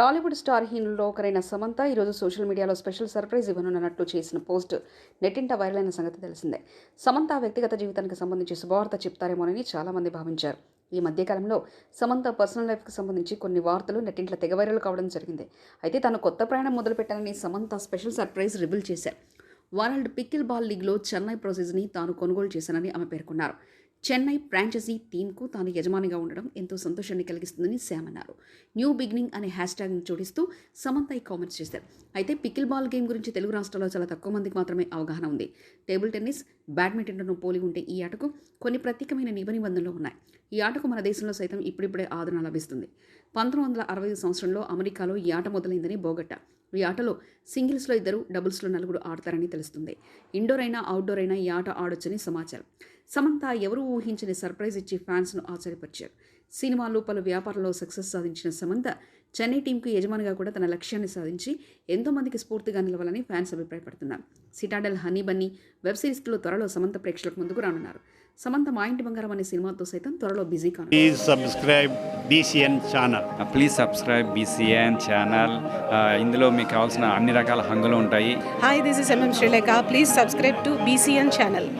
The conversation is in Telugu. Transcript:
టాలీవుడ్ స్టార్ హీన్లో ఒకరైన సమంత ఈరోజు సోషల్ మీడియాలో స్పెషల్ సర్ప్రైజ్ ఇవ్వనున్నట్టు చేసిన పోస్ట్ నెట్టింట వైరల్ అయిన సంగతి తెలిసిందే. సమంత వ్యక్తిగత జీవితానికి సంబంధించి శుభవార్త చెప్తారేమోనని చాలామంది భావించారు. ఈ మధ్యకాలంలో సమంత పర్సనల్ లైఫ్కి సంబంధించి కొన్ని వార్తలు నెట్టింట్లో తెగ వైరల్ కావడం జరిగింది. అయితే తాను కొత్త ప్రయాణం మొదలుపెట్టాలని సమంత స్పెషల్ సర్ప్రైజ్ రివీల్ చేశారు. వరల్డ్ పికిల్ బాల్ లీగ్లో చెన్నై ప్రొసెస్ని తాను కొనుగోలు చేశానని ఆమె పేర్కొన్నారు. చెన్నై ఫ్రాంచైజీ టీంకు తాను యజమానిగా ఉండడం ఎంతో సంతోషాన్ని కలిగిస్తుందని శామ్ అన్నారు. న్యూ బిగినింగ్ అనే హ్యాష్ ట్యాగ్ను జోడిస్తూ సమంత ఈ కామెంట్స్ చేశారు. అయితే పికిల్ బాల్ గేమ్ గురించి తెలుగు రాష్ట్రాల్లో చాలా తక్కువ మందికి మాత్రమే అవగాహన ఉంది. టేబుల్ టెన్నిస్ బ్యాడ్మింటన్ను పోలి ఉంటే ఈ ఆటకు కొన్ని ప్రత్యేకమైన నిబంధనలు ఉన్నాయి. ఈ ఆటకు మన దేశంలో సైతం ఇప్పుడిప్పుడే ఆదరణ లభిస్తుంది. పంతొమ్మిది వందల అరవై సంవత్సరంలో అమెరికాలో ఈ ఆట మొదలైందని బోగట్ట. ఈ ఆటలో సింగిల్స్లో ఇద్దరు డబుల్స్లో నలుగురు ఆడతారని తెలుస్తుంది. ఇండోర్ అయినా అవుట్డోర్ అయినా ఈ ఆట ఆడొచ్చని సమాచారం. సమంత ఎవరూ ఊహించని సర్ప్రైజ్ ఇచ్చి ఫ్యాన్స్ను ఆశ్చర్యపరిచారు సినిమాలు పలు వ్యాపారంలో సక్సెస్ సాధించిన సమంత చెన్నై టీంకు యజమానిగా కూడా తన లక్ష్యాన్ని సాధించి ఎంతో మందికి స్ఫూర్తిగా నిలవాలని ఫ్యాన్స్ అభిప్రాయపడుతున్నారు సిటాడెల్ హనీ బన్నీ వెబ్ సిరీస్లో త్వరలో సమంత ప్రేక్షకులకు ముందుకు రానున్నారు సమంత మా ఇంటి బంగారం అనే సినిమాతో సైతం త్వరలో బిజీ కానున్నారు Please subscribe BCN channel. Please subscribe BCN channel ఇందులో మీకు కావాల్సిన అన్ని రకాల హంగులు ఉంటాయి this is MM Sri Lanka. Please subscribe to BCN channel.